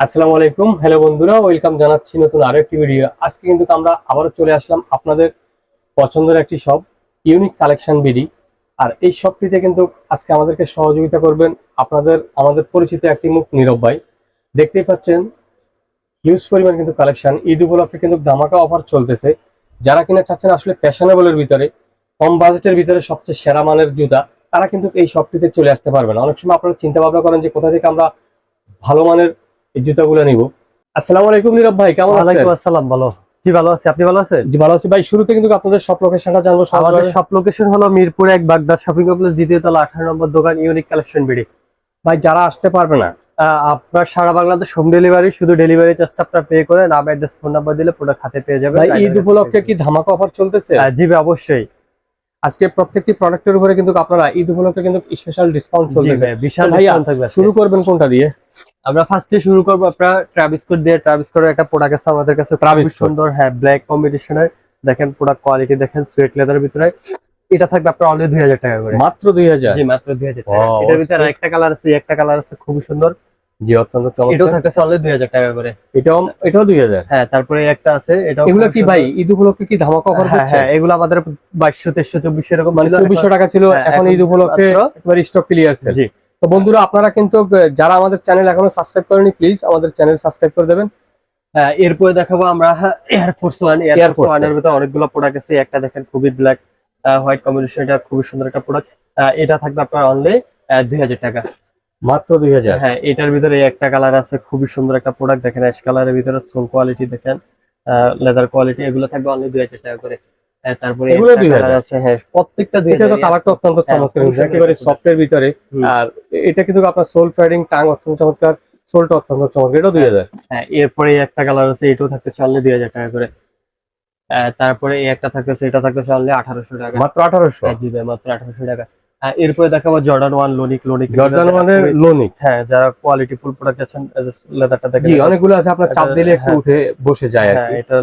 আসসালামু আলাইকুম। হ্যালো বন্ধুরা ওয়েলকাম জানাচ্ছি নতুন আরও একটি ভিডিও আজকে কিন্তু আমরা আবারও চলে আসলাম আপনাদের পছন্দের একটি শপ ইউনিক কালেকশন বিডি আর এই শপটিতে কিন্তু আজকে আমাদেরকে সহযোগিতা করবেন আপনাদের, আমাদের পরিচিত একটি মুখ নীরব ভাই। দেখতেই পাচ্ছেন হিউজ পরিমাণ কিন্তু কালেকশন ঈদ উপলক্ষে কিন্তু ধামাকা অফার চলতেছে। যারা কিনা চাচ্ছেন আসলে ফ্যাশনেবলের ভিতরে, কম বাজেটের ভিতরে সবচেয়ে সেরা মানের জুতা, তারা কিন্তু এই শপটিতে চলে আসতে পারবেন। অনেক সময় আপনারা চিন্তা ভাবনা করেন যে কোথা থেকে আমরা ভালো মানের এই জুতাগুলো নিব। আসসালামু আলাইকুম নীরব ভাই কেমন আছেন? ওয়ালাইকুম আসসালাম ভালো। জি ভালো আছি। আপনি ভালো আছেন? জি ভালো আছি ভাই। শুরুতে কিন্তু আপনাদের সব লোকেশনটা জানব আমাদের সব লোকেশন হলো মিরপুর এক বাগদার শপিং কমপ্লেক্স দ্বিতীয় তলা আঠারো নম্বর দোকান ইউনিক কালেকশন বিডি ভাই যারা আসতে পারবে না। আপনার সারা বাংলাদেশ হোম ডেলিভারি শুধু ডেলিভারি চার্জটা আপনার পে করে নাম অ্যাড্রেস ফোন নাম্বার দিলে প্রোডাক্ট হাতে পেয়ে যাবেন। ভাই ঈদ উপলক্ষে কি ধামাকা অফার চলতেছে? জি ভাই, অবশ্যই। আজকে প্রত্যেকটি প্রোডাক্টের উপরে কিন্তু আপনারা ঈদ উপলক্ষে কিন্তু স্পেশাল ডিসকাউন্ট চলতেছে। বিশাল ভাইয়া, থাকবে শুরু করবেন কোনটা দিয়ে? আমরা ফার্স্টে শুরু করব আপনার ট্রাভিস কোড দিয়ে। ট্রাভিস কোডের একটা প্রোডাক্ট আছে আমাদের কাছে খুবই সুন্দর হ্যাঁ ব্ল্যাক কম্বিনেশনের দেখেন প্রোডাক্ট কোয়ালিটি দেখেন সুয়েট লেদারের ভিতরে। এটা থাকবে আপনার অনলি দুই হাজার টাকা করে। মাত্র দুই হাজার? জি মাত্র দুই হাজার টাকা। Wow, এটার ভিতরে। একটা কালার আছে একটা কালার আছে খুবই সুন্দর। জি অত্যন্ত এটাও থাকতেছে অনলি দুই হাজার টাকা করে। এটাও এটাও দুই হাজার? হ্যাঁ তারপরে একটা আছে এটাও এগুলো কি ভাই ঈদ উপলক্ষে কি ধামাকা অফার হ্যাঁ হচ্ছে? হ্যাঁ এগুলো আমাদের বাইশশো তেইশশো চব্বিশশো এরকম মানে ছিল, চব্বিশশো টাকা ছিল হ্যাঁ, এখন ঈদ উপলক্ষে একবার স্টক ক্লিয়ার সেল জি। তো বন্ধুরা আপনারা কিন্তু যারা আমাদের চ্যানেল এখনও সাবস্ক্রাইব করেনি প্লিজ আমাদের চ্যানেল সাবস্ক্রাইব করে দেবেন। হ্যাঁ, এরপরে দেখাবো আমরা এয়ারফোর্স ওয়ান এয়ারফোর্স ওয়ানের ভিতরে অনেকগুলো প্রোডাক্ট আছে একটা দেখেন খুবই ব্ল্যাক হোয়াইট কম্বিনেশন এটা খুবই সুন্দর একটা প্রোডাক্ট এটা থাকবে আপনার অনলি দুই হাজার টাকা। মাত্র দুই হাজার। হ্যাঁ এটার ভিতরে একটা কালার আছে খুবই সুন্দর একটা প্রোডাক্ট দেখেন অ্যাশ কালারের ভিতরে সোল কোয়ালিটি দেখেন লেদার কোয়ালিটি এগুলো থাকবে অনলি দুই হাজার টাকা করে। হ্যাঁ, তারপরে একটা কালার আছে হ্যাঁ প্রত্যেকটা দুই হাজার কালারটা অত্যন্ত হ্যাঁ, চমৎকার একেবারে সফটের ভিতরে। আর এটা কিন্তু আপনার সোল ট্রেডিং টাং অত্যন্ত চমৎকার সোলটা অত্যন্ত চমৎকার এটা দুই হাজার। হ্যাঁ এরপরে একটা কালার আছে এটাও থাকতেছে অনলি দুই হাজার টাকা করে। তারপরে একটা থাকতেছে এটা থাকতেছে অনলি আঠারোশো টাকা। মাত্র আঠারোশো? হ্যাঁ, জি ভাই মাত্র আঠারোশো টাকা। এরপরে দেখাবো জর্ডান ওয়ান লোনিক লোনিক জর্দান মানে লোনিক হ্যাঁ যারা কোয়ালিটি ফুল প্রোডাক্ট আছেন লেদারটা দেখেন জি অনেকগুলো আছে আপনার চাপ দিলে একটু হ্যাঁ। উঠে বসে যায় আর হ্যাঁ এটা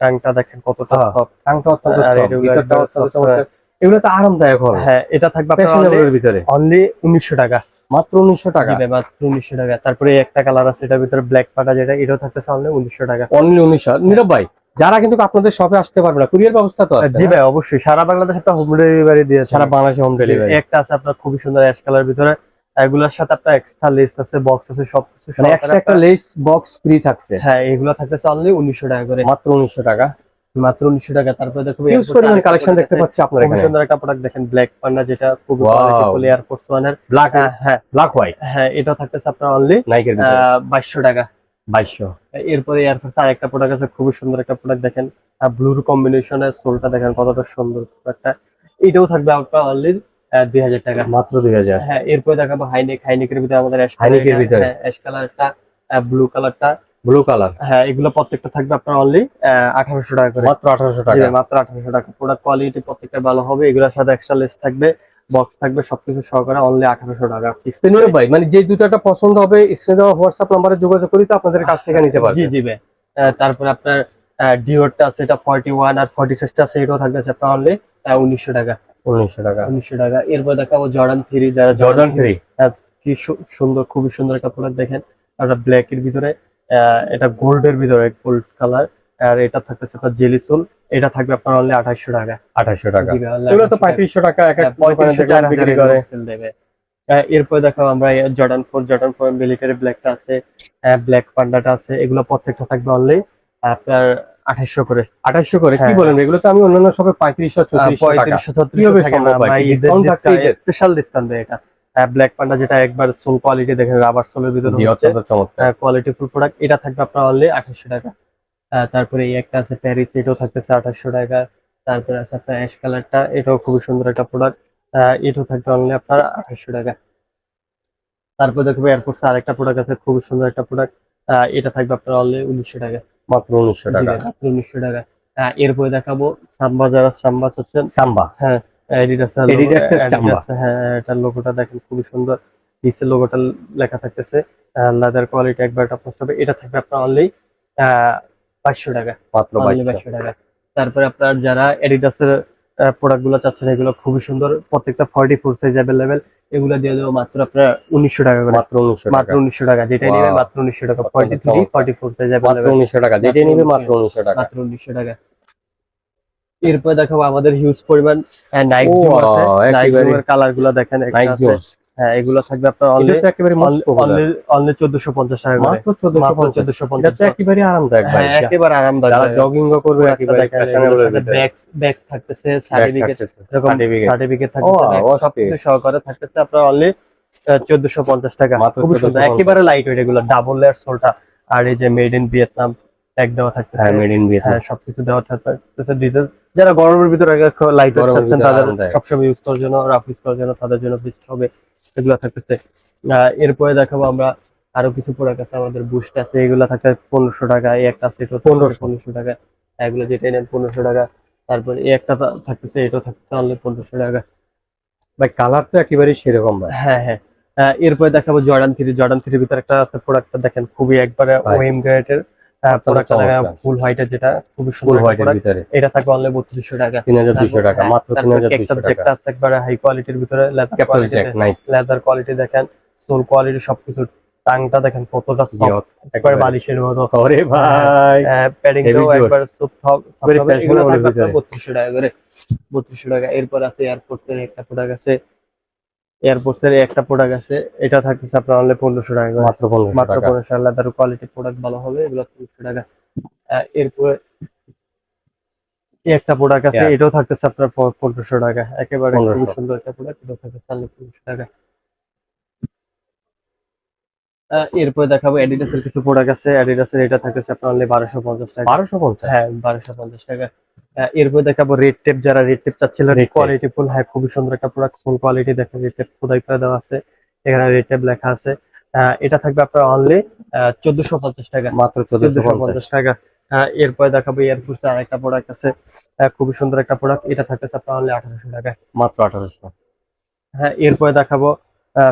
টাংটা দেখেন কতটা হ্যাঁ। সফট টাংটা অত্যন্ত ভিতরটা একদম অত্যন্ত soft, এগুলো তো আরামদায়ক হবে। হ্যাঁ এটা থাকবে আপনার ভিতরে। অনলি উনিশশো টাকা। মাত্র উনিশশো টাকা। জি ভাই, মাত্র উনিশশো টাকা। তারপরে একটা কালার আছে এটার ভিতরে ব্ল্যাক পাটা যেটা এটাও থাকতেছে অনলি উনিশশো টাকা। অনলি উনিশশো নীরব ভাই যারা কিন্তু আপনাদের শপে আসতে পারবে না কুরিয়ার ব্যবস্থা তো আছে জি ভাই অবশ্যই। সারা বাংলাদেশ একটা হোম ডেলিভারি দিয়ে সারা বাংলাদেশে হোম ডেলিভারি একটা আছে আপনার খুবই সুন্দর অ্যাশ কালার ভিতরে। এগুলোর সাথে আপনার এক্সট্রা লেস আছে বক্স আছে সবকিছু মানে একশো একটা লেস বক্স ফ্রি থাকছে। হ্যাঁ এগুলো থাকতেছে অনলি উনিশশো টাকা করে। মাত্র উনিশশো টাকা। মাত্র উনিশশো টাকা তারপরে দেখো ইউজ পরিমাণ কালেকশন দেখতে পাচ্ছি আপনার এখানে। সুন্দর একটা প্রোডাক্ট দেখেন ব্ল্যাক পান্ডা যেটা খুবই Wow. কোয়ালিটি এয়ারফোর্স ওয়ানের ব্ল্যাক হ্যাঁ ব্ল্যাক হোয়াইট হ্যাঁ এটা থাকতেছে আপনার অনলি নাইকের ভিতরে। বাইশশো টাকা। বাইশশো। এরপরে এয়ারফোর্স আর একটা প্রোডাক্ট আছে খুবই সুন্দর একটা প্রোডাক্ট দেখেন। ব্লুর কম্বিনেশনের সোলটা দেখেন কতটা সুন্দর একটা এটাও থাকবে আপনার অনলি দুই হাজার টাকা। মাত্র দুই হাজার। হ্যাঁ এরপরে দেখাবো হাইনেক হাইনেকের ভিতরে আমাদের হাইনেকের ভিতরে। অ্যাশ কালারটা ব্লু কালারটা ব্লু কালার হ্যাঁ এগুলো প্রত্যেকটা থাকবে আপনার অনলি আঠারোশো টাকা করে। মাত্র আঠারোশো টাকা। মাত্র আঠারোশো টাকা। প্রোডাক্ট কোয়ালিটি প্রত্যেকটা ভালো হবে এগুলোর সাথে এক্সট্রা লেস থাকবে। বক্স থাকবে সবকিছু সহকারে অনলি আঠারোশো টাকা। নীরব ভাই মানে যে দুটাটা পছন্দ হবে স্ক্রিনে দেওয়া হোয়াটসঅ্যাপ নাম্বারে যোগাযোগ করি তো আপনাদের কাছ থেকে নিতে পারবে। জি জি ভাই। তারপরে আপনার ডিওরটা আছে এটা ফর্টি ওয়ান আর ফর্টি সিক্সটা আছে এটাও থাকবে আপনার অনলি উনিশশো টাকা। উনিশশো টাকা। উনিশশো টাকা। এরপর দেখাবো জর্ডান থ্রি যারা জর্ডান থ্রি কি সু- সুন্দর খুবই সুন্দর একটা প্রোডাক্ট দেখেন। একটা ব্ল্যাক এর ভিতরে আহ, এটা গোল্ডের ভিতরে গোল্ড কালার আর এটা থাকতেছে আপনার জেলি সোল। এটা থাকবে আপনার অনলি আঠাশশো টাকা। আঠাশশো টাকা। এগুলো তো পঁয়ত্রিশশো টাকা এক হ্যাঁ, দোকানে 3500 দেখলাম চার বিক্রি করে। দেবে। এরপর দেখো আমরা Jordan four Jordan four military ব্ল্যাকটা আছে। ব্ল্যাক পান্ডাটা আছে। এগুলো প্রত্যেকটা থাকবে অনলি আপনার আঠাশশো করে। আঠাশশো করে। কি হ্যাঁ। বলেন? এগুলো তো আমি অন্যান্য সবে পঁয়ত্রিশশো পঁয়ত্রিশশো? স্পেশাল ডিসকাউন্ট দেয় এটা। ব্ল্যাক পান্ডা যেটা একবার সোল কোয়ালিটি দেখেন রাবার সোলের ভিতরে কোয়ালিটি ফুল প্রোডাক্ট এটা থাকবে আপনার অনলি আঠাশশো টাকা। তারপরে এই একটা আছে প্যারিস এটাও থাকতেছে আঠাশশো টাকা। তারপরে আছে আপনার অ্যাশ কালারটা এটাও খুবই সুন্দর একটা প্রোডাক্ট এটাও থাকবে অনলি আপনার আঠাশশো টাকা। তারপর দেখব এয়ারপোর্টস আরেকটা প্রোডাক্ট আছে খুবই সুন্দর একটা প্রোডাক্ট এটা থাকবে আপনার অনলি উনিশশো টাকা। মাত্র উনিশশো টাকা। মাত্র উনিশশো টাকা। এরপরে দেখাবো সাম্বা যারা সাম্বা হচ্ছেন সাম্বা। হ্যাঁ এটার লোগোটা দেখেন খুবই সুন্দর। লোগোটা লেখা থাকতেছে। লেদার কোয়ালিটি একবার হবে। এটা থাকবে আপনার অনলি বাইশশো টাকা। মাত্র বাইশশো। বাইশশো টাকা। তারপরে আপনার যারা এডিডাসের প্রোডাক্টগুলো চাচ্ছেন এগুলো খুবই সুন্দর। প্রত্যেকটা ফর্টি ফোর সাইজ অ্যাভেলেবেল এগুলা দিয়ে দেবো মাত্র আপনার উনিশশো টাকা করে। মাত্র উনিশশো মাত্র উনিশশো টাকা। যেটা. নেবে মাত্র উনিশশো টাকা। Forty three forty four size মাত্র উনিশশো টাকা। যেটাই নিবে মাত্র উনিশশো টাকা। মাত্র উনিশশো টাকা। এরপর দেখাবো আমাদের হিউজ পরিমাণ নাইক কালারগুলো দেখেন হ্যাঁ এগুলো থাকবে আপনার তো একেবারে মোস্ট পপুলার অনলি চোদ্দশো পঞ্চাশ টাকা মাত্র চোদ্দশো মাত্র পঞ্চাশ। চোদ্দশো এটা তো একেবারে আরামদায়ক ভাই হ্যাঁ একেবারে আরামদায়ক। যারা জগিং করবে একেবারে ব্যাগ ব্যাগ থাকতেছে সার্টিফিকেট সার্টিফিকেট থাকতেছে সহকারে থাকতেছে আপনার অনলি চোদ্দশো পঞ্চাশ টাকা। মাত্র খুবই সুন্দর। একেবারে লাইট ওয়েট এগুলো ডাবল লেয়ার সোলটা আর এই যে মেড ইন ভিয়েতনাম ট্যাগ দেওয়া থাকতেছে। হ্যাঁ মেড ইন ভিয়েতনাম হ্যাঁ সবকিছু দেওয়া থাকতেছে ডিটেল যারা গরমের ভিতরে লাইট ওয়েট চাচ্ছেন তাদের সবসময় ইউজ করার জন্য রাফ ইউজ করার জন্য তাদের জন্য বেস্ট হবে। এগুলো থাকতেছে। এরপরে দেখাবো আমরা আরও কিছু প্রোডাক্ট আছে আমাদের বুস্ট আছে এগুলো থাকে পনেরোশো টাকা এই একটা আছে এটা 1500 পনেরোশো। টাকা। এগুলো যেটা নেন পনেরোশো টাকা। তারপরে এই একটা থাকতেছে এটা থাকতেছে অনলি পনেরোশো টাকা। ভাই কালার তো একেবারেই সেরকম ভাই হ্যাঁ হ্যাঁ। এরপরে দেখাবো জর্ডান থ্রি জর্ডান থ্রির ভিতরে একটা আছে প্রোডাক্টটা দেখেন খুবই একবারে। ওয়েম গ্রেডের প্রোডাক্টটা চমৎকার। ফুল হোয়াইটের যেটা খুবই সুন্দর হোয়াইটের ভিতরে। এটা থাকবে অনলি বত্রিশশো টাকা। তিন হাজার দুইশো তারপর- টাকা হ্যাঁ, মাত্র তিন তারপর হাজার কেকটাপ দুইশো যেটা টাকা। আছে একবারে হাই কোয়ালিটির ভিতরে লেদার কোয়ালিটি নাই লেদার কোয়ালিটি দেখেন সোল কোয়ালিটি সবকিছু। টাংটা দেখেন কতটা সফট একবারে। বালিশের মতো। ভাই প্যাডিংটাও একবার বত্রিশশো টাকা করে। বত্রিশশো টাকা। এরপর আছে এয়ারপোর্ট এর একটা প্রোডাক্ট আছে। এয়ারপোর্ট এর একটা প্রোডাক্ট আছে। এটা থাকতেছে আপনার অনলি পনেরোশো টাকা করে। মাত্র পনেরোশো মাত্র টাকা। লেদার কোয়ালিটি প্রোডাক্ট ভালো হবে এগুলো পনেরোশো টাকা। এরপরে একটা প্রোডাক্ট আছে এটাও থাকতেছে আপনার পনেরোশো টাকা। একেবারে 1500 সুন্দর একটা প্রোডাক্ট এটাও থাকতেছে অনলি পনেরোশো টাকা। এরপরে দেখাবো অ্যাডিডাস এর কিছু প্রোডাক্ট আছে। অ্যাডিডাস এর এটা থাকতেছে আপনার অনলি বারোশো পঞ্চাশ টাকা। বারোশো পঞ্চাশ? হ্যাঁ বারোশো পঞ্চাশ টাকা। এরপরে দেখাবো রেড টেপ যারা রেড টেপ চাচ্ছিল কোয়ালিটি ফুল হ্যাঁ খুবই সুন্দর একটা প্রোডাক্ট ফুল কোয়ালিটি দেখেন রেড টেপ খোদাই করে দেওয়া আছে। এখানে রেড টেপ লেখা আছে। এটা থাকবে আপনার অনলি চোদ্দশো পঞ্চাশ টাকা। মাত্র চোদ্দশো পঞ্চাশ। টাকা। এরপরে দেখাবো এয়ারফোর্স আর একটা প্রোডাক্ট আছে। খুবই সুন্দর একটা প্রোডাক্ট এটা থাকতেছে আপনার অনলি আঠারোশো টাকা মাত্র আঠারোশো। হ্যাঁ এরপরে দেখাবো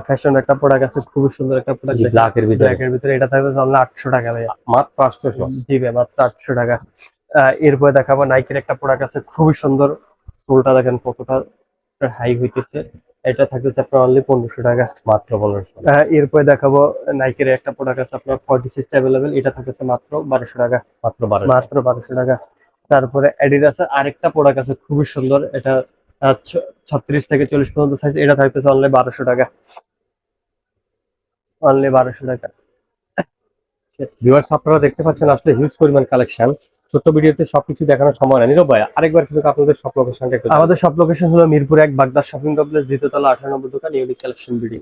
ফ্যাশন একটা প্রোডাক্ট আছে খুবই সুন্দর একটা প্রোডাক্ট ব্ল্যাকের ভিতরে। ব্ল্যাকের ভিতরে এটা থাকতেছে অনলি আটশো টাকা ভাইয়া। মাত্র আটশোশো। জি ভাই মাত্র আটশো টাকা। এরপরে দেখাবো নাইকের একটা প্রোডাক্ট আছে খুবই সুন্দর। সোলটা দেখেন কতটা হাই হইতেছে। এটা থাকতেছে আপনার অনলি পনেরোশো টাকা। মাত্র পনেরোশো এরপরে দেখাবো নাইকের একটা প্রোডাক্ট আছে আপনার ফর্টি সিক্স অ্যাভেলেবেল এটা থাকতেছে মাত্র বারোশো টাকা। মাত্র মাত্র বারোশো টাকা। তারপরে অ্যাডিডাসের আরেকটা প্রোডাক্ট আছে খুবই সুন্দর। এটা ছত্রিশ থেকে চল্লিশ পর্যন্ত সাইজ এটা থাকতেছে অনলি বারোশো টাকা। অনলি বারোশো টাকা। ভিউয়ার্স আপনারা দেখতে পাচ্ছেন আসলে হিউজ পরিমাণ কালেকশন ছোট্ট ভিডিওতে সবকিছু দেখানো সম্ভব না নীরব ভাই আরেকবার কিন্তু আপনাদের সব লোকেশনটা একটু আমাদের সব লোকেশন হলো মিরপুর এক বাগদার শপিং কমপ্লেক্স দ্বিতীয়তলা আঠারো নম্বর দোকান ইউনিক কালেকশন বিডি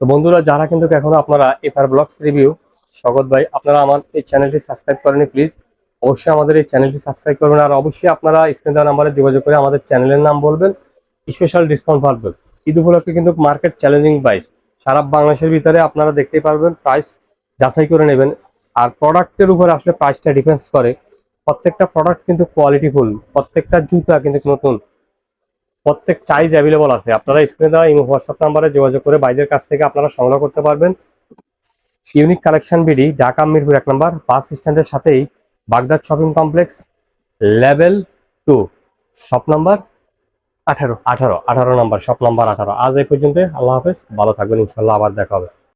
তো বন্ধুরা যারা কিন্তু এখনও আপনারা এফআর ব্লগস রিভিউ স্বাগত ভাই। আপনারা আমার এই চ্যানেলটি সাবস্ক্রাইব করেনি প্লিজ অবশ্যই আমাদের এই চ্যানেলটি সাবস্ক্রাইব করবেন আর অবশ্যই আপনারা স্ক্রিন দেওয়া নাম্বারে যোগাযোগ করে আমাদের চ্যানেলের নাম বলবেন স্পেশাল ডিসকাউন্ট পাবেন ঈদ উপলক্ষে কিন্তু মার্কেট চ্যালেঞ্জিং প্রাইস সারা বাংলাদেশের ভিতরে আপনারা দেখতেই পারবেন প্রাইস যাচাই করে নেবেন। আর প্রোডাক্টের উপর আসলে প্রাইসটা ডিপেন্ডস করে। প্রত্যেকটা প্রোডাক্ট কিন্তু কোয়ালিটিফুল প্রত্যেকটা জুতা কিন্তু নতুন প্রত্যেক চাইজ অ্যাভেলেবল আছে। আপনারা স্ক্রিনে দেওয়া এই হোয়াটসঅ্যাপ নাম্বারে যোগাযোগ করে বাইরের কাছ থেকে আপনারা সংগ্রহ করতে পারবেন। Unique collection BD Dhaka Mirpur এক নম্বর বাস স্ট্যান্ডের সাথেই Baghdad shopping complex level two shop number আঠারো। আঠারো আঠারো নাম্বার শপ নাম্বার আঠারো। আজ এই পর্যন্ত আল্লাহ হাফেজ ভালো থাকবেন ইনশাল্লাহ আবার দেখা হবে।